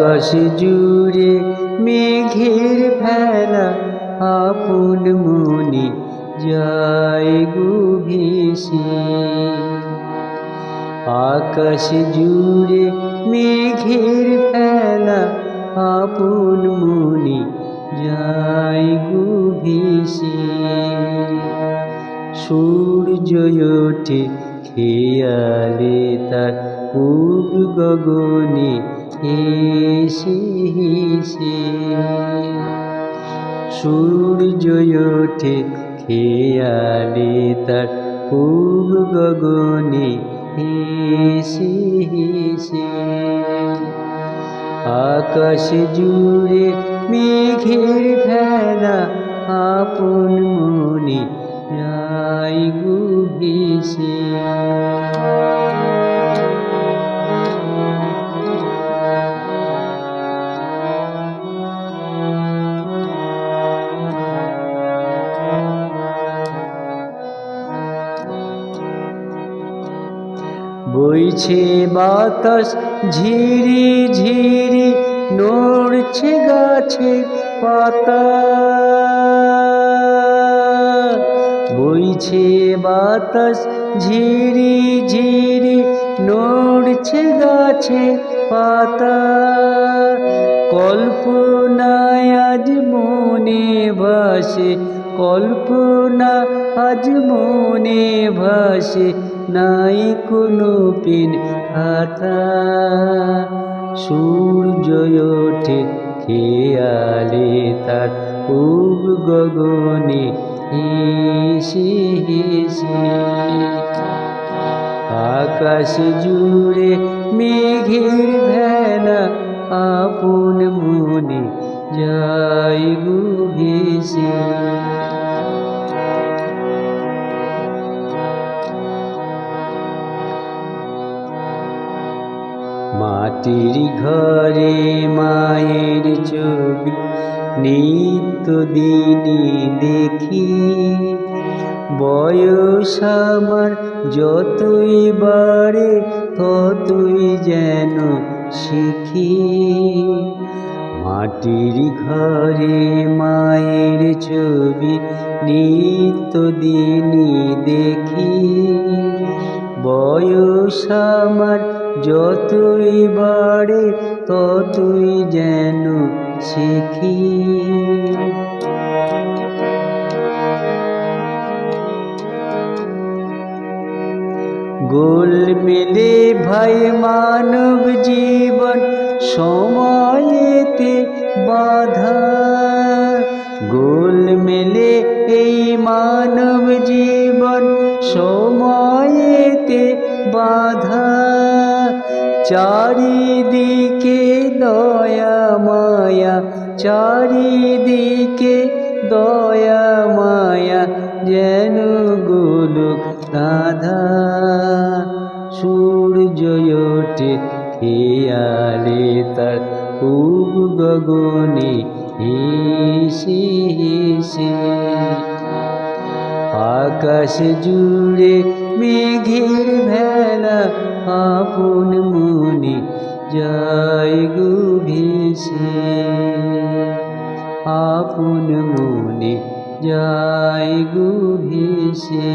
আকাশ জুড়ে মেঘের ভেলা আপন মনে যায় গো ভেসে। আকাশ জুড়ে মেঘের ফেলা আপন মনে যায় গো ভেসে। সূর্য ওঠে খেয়ালে তার পূব গগনে হেসে খেয়ালে তার পূব গগনে হেসে হেসে। আকাশ জুড়ে মেঘের ভেলা আপন মনে যাই গো বইছে বাতাস, ঝিরি ঝিরি নড়ছে গাছে পাতা। বইছে বাতাস, ঝিরি ঝিরি নড়ছে গাছে পাতা। কল্পনায় আজ মনে ভাসে কল্পনা আজ মনে ভাসে, নাই কোনো পিন খাতা সূর্য ওঠে খেয়ালে, তার পূব গগনে হেসে হেসে। আকাশ জুড়ে মেঘের ভেলা, আপন মনে মাটির ঘরে মায়ের ছবি, নিত্য দিনই দেখি। বয়স আমার যতই বাড়ে, ততই যেন শিখি। মাটির ঘরে মায়ের ছবি, নিত্য দিনই দেখি। বয়স আমার যতই বাড়ে ততই যেন শিখি গোল মেলে ভাই মানব জীবন সময়েতে বাধা গোল মেলে এই মানব জীবন সময়েতে চারিদিকে দয়া মায়া, চারিদিকে দয়া মায়া, যেন গোলক রাধা। সূর্য ওঠে খেয়ালে তার পূব গগনে, হেসে হেসে। আকাশ জুড়ে মেঘের ভেলা, আপন যায় গো ভেসে আপন মনে যাই গো ভেসে